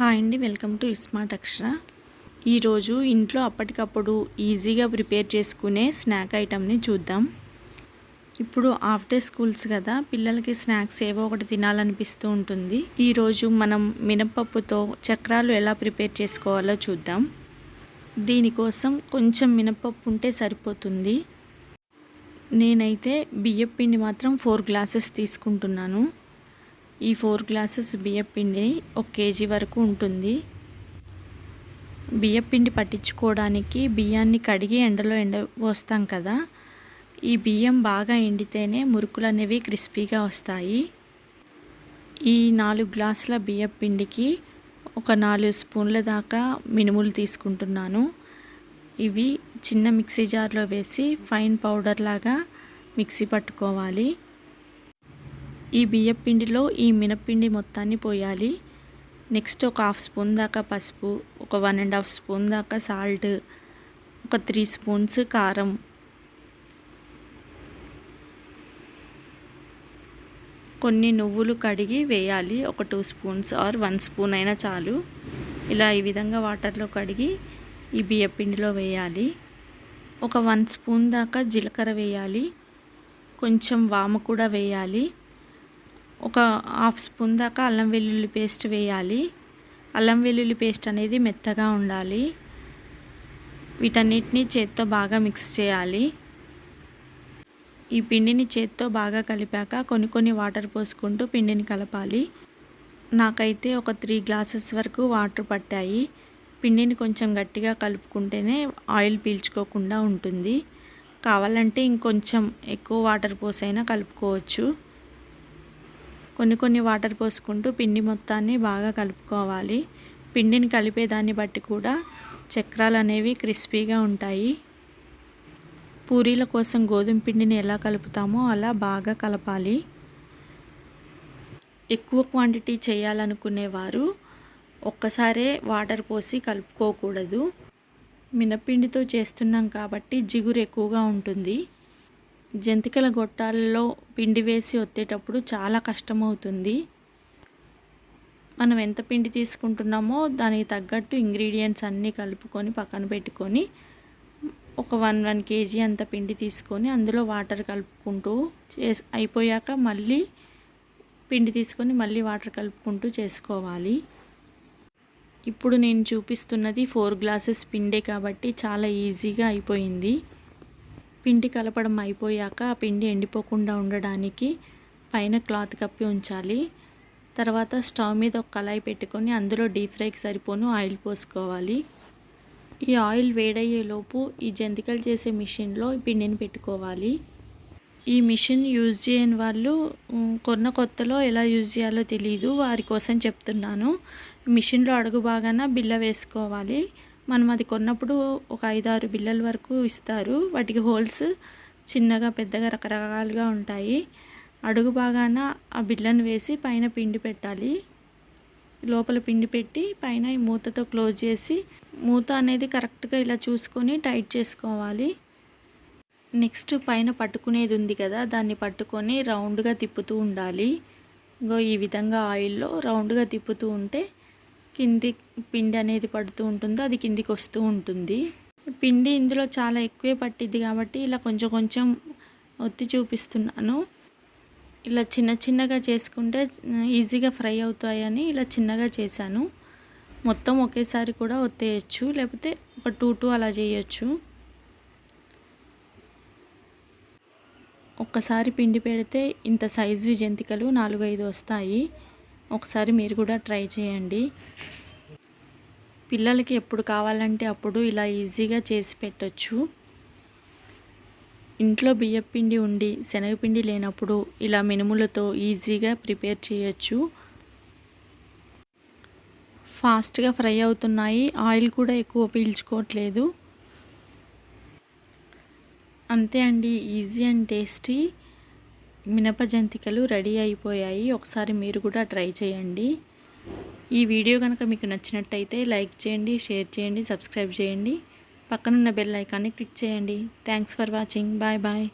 Hi అండి welcome to smart అక్షర. ఈరోజు ఇంట్లో అప్పటికప్పుడు ఈజీగా ప్రిపేర్ చేసుకునే స్నాక్ ఐటమ్ని చూద్దాం. ఇప్పుడు హాఫ్ డే స్కూల్స్ కదా పిల్లలకి స్నాక్స్ ఏవో ఒకటి తినాలనిపిస్తూ ఉంటుంది. ఈరోజు మనం మినపప్పుతో చక్రాలు ఎలా ప్రిపేర్ చేసుకోవాలో చూద్దాం. దీనికోసం కొంచెం మినపప్పు ఉంటే సరిపోతుంది. నేనైతే బియ్యం పిండి మాత్రం ఫోర్ గ్లాసెస్ తీసుకుంటున్నాను. ఈ ఫోర్ గ్లాసెస్ బియ్యపిండి ఒక కేజీ వరకు ఉంటుంది. బియ్యపిండి పట్టించుకోవడానికి బియ్యాన్ని కడిగి ఎండలో ఎండ పోస్తాం కదా. ఈ బియ్యం బాగా ఎండితేనే మురుకులు అనేవి క్రిస్పీగా వస్తాయి. ఈ నాలుగు గ్లాసుల బియ్యపిండికి ఒక నాలుగు స్పూన్ల దాకా మినుములు తీసుకుంటున్నాను. ఇవి చిన్న మిక్సీ జార్లో వేసి ఫైన్ పౌడర్ లాగా మిక్సీ పట్టుకోవాలి. ఈ బియ్యపిండిలో ఈ మినప్పిండి మొత్తాన్ని పోయాలి. నెక్స్ట్ ఒక హాఫ్ స్పూన్ దాకా పసుపు ఒక వన్ అండ్ హాఫ్ స్పూన్ దాకా సాల్ట్ ఒక త్రీ స్పూన్స్ కారం. కొన్ని నువ్వులు కడిగి వేయాలి. ఒక two spoons or one spoon అయినా చాలు. ఇలా ఈ విధంగా వాటర్లో కడిగి ఈ బియ్యపిండిలో వేయాలి. ఒక వన్ స్పూన్ దాకా జీలకర్ర వేయాలి. కొంచెం వాము కూడా వేయాలి. ఒక హాఫ్ స్పూన్ దాకా అల్లం వెల్లుల్లి పేస్ట్ వేయాలి. అల్లం వెల్లుల్లి పేస్ట్ అనేది మెత్తగా ఉండాలి. వీటన్నిటిని చేత్తో బాగా మిక్స్ చేయాలి. ఈ పిండిని చేత్తో బాగా కలిపాక కొన్ని కొన్ని వాటర్ పోసుకుంటూ పిండిని కలపాలి. నాకైతే ఒక త్రీ గ్లాసెస్ వరకు వాటర్ పట్టాయి. పిండిని కొంచెం గట్టిగా కలుపుకుంటేనే ఆయిల్ పీల్చుకోకుండా ఉంటుంది. కావాలంటే ఇంకొంచెం ఎక్కువ వాటర్ పోసైనా కలుపుకోవచ్చు. కొన్ని కొన్ని వాటర్ పోసుకుంటూ పిండి మొత్తాన్ని బాగా కలుపుకోవాలి. పిండిని కలిపేదాన్ని బట్టి కూడా చక్రాలు అనేవి క్రిస్పీగా ఉంటాయి. పూరీల కోసం గోధుమ పిండిని ఎలా కలుపుతామో అలా బాగా కలపాలి. ఎక్కువ క్వాంటిటీ చేయాలనుకునేవారు ఒక్కసారే వాటర్ పోసి కలుపుకోకూడదు. మినపిండితో చేస్తున్నాం కాబట్టి జిగురు ఎక్కువగా ఉంటుంది. జంతికల గొట్టాలలో పిండి వేసి ఒత్తేటప్పుడు చాలా కష్టమవుతుంది. మనం ఎంత పిండి తీసుకుంటున్నామో దానికి తగ్గట్టు ఇంగ్రీడియంట్స్ అన్నీ కలుపుకొని పక్కన పెట్టుకొని ఒక వన్ వన్ కేజీ అంత పిండి తీసుకొని అందులో వాటర్ కలుపుకుంటూ చేసి అయిపోయాక మళ్ళీ పిండి తీసుకొని మళ్ళీ వాటర్ కలుపుకుంటూ చేసుకోవాలి. ఇప్పుడు నేను చూపిస్తున్నది ఫోర్ గ్లాసెస్ పిండే కాబట్టి చాలా ఈజీగా అయిపోయింది. పిండి కలపడం అయిపోయాక ఆ పిండి ఎండిపోకుండా ఉండడానికి పైన క్లాత్ కప్పి ఉంచాలి. తర్వాత స్టవ్ మీద ఒక కళాయి పెట్టుకొని అందులో డీప్ ఫ్రైకి సరిపోను ఆయిల్ పోసుకోవాలి. ఈ ఆయిల్ వేడయ్యేలోపు ఈ జంతికలు చేసే మిషన్లో పిండిని పెట్టుకోవాలి. ఈ మిషన్ యూజ్ చేయని వాళ్ళు కొన్న కొత్తలో ఎలా యూజ్ చేయాలో తెలియదు వారి కోసం చెప్తున్నాను. మిషన్లో అడుగు బాగాన బిల్ల వేసుకోవాలి. మనం అది కొన్నప్పుడు ఒక ఐదారు బిల్లల వరకు ఇస్తారు. వాటికి హోల్స్ చిన్నగా పెద్దగా రకరకాలుగా ఉంటాయి. అడుగు బాగాన ఆ బిళ్ళను వేసి పైన పిండి పెట్టాలి. లోపల పిండి పెట్టి పైన ఈ మూతతో క్లోజ్ చేసి మూత అనేది కరెక్ట్గా ఇలా చూసుకొని టైట్ చేసుకోవాలి. నెక్స్ట్ పైన పట్టుకునేది ఉంది కదా దాన్ని పట్టుకొని రౌండ్గా తిప్పుతూ ఉండాలి. ఇంకో ఈ విధంగా ఆయిల్లో రౌండ్గా తిప్పుతూ ఉంటే కింది పిండి అనేది పడుతూ ఉంటుందో అది కిందికి వస్తూ ఉంటుంది. పిండి ఇందులో చాలా ఎక్కువే పట్టిద్ది కాబట్టి ఇలా కొంచెం కొంచెం ఒత్తి చూపిస్తున్నాను. ఇలా చిన్న చిన్నగా చేసుకుంటే ఈజీగా ఫ్రై అవుతాయని ఇలా చిన్నగా చేశాను. మొత్తం ఒకేసారి కూడా ఒత్తేయచ్చు లేకపోతే ఒక టూ టూ అలా చేయొచ్చు. ఒక్కసారి పిండి పెడితే ఇంత సైజు జంతికలు నాలుగు ఐదు వస్తాయి. ఒకసారి మీరు కూడా ట్రై చేయండి. పిల్లలకి ఎప్పుడు కావాలంటే అప్పుడు ఇలా ఈజీగా చేసి పెట్టచ్చు. ఇంట్లో బియ్యపిండి ఉండి శనగపిండి లేనప్పుడు ఇలా మినుములతో ఈజీగా ప్రిపేర్ చేయొచ్చు. ఫాస్ట్గా ఫ్రై అవుతున్నాయి. ఆయిల్ కూడా ఎక్కువ పీల్చుకోవట్లేదు. అంతే అండి. Easy and tasty. మినప జంతికలు రెడీ అయిపోయాయి. ఒకసారి మీరు కూడా ట్రై చేయండి. ఈ వీడియో కనుక మీకు నచ్చినట్టయితే లైక్ చేయండి షేర్ చేయండి సబ్స్క్రైబ్ చేయండి. పక్కనున్న బెల్ ఐకాన్ని క్లిక్ చేయండి. Thanks for watching. Bye bye.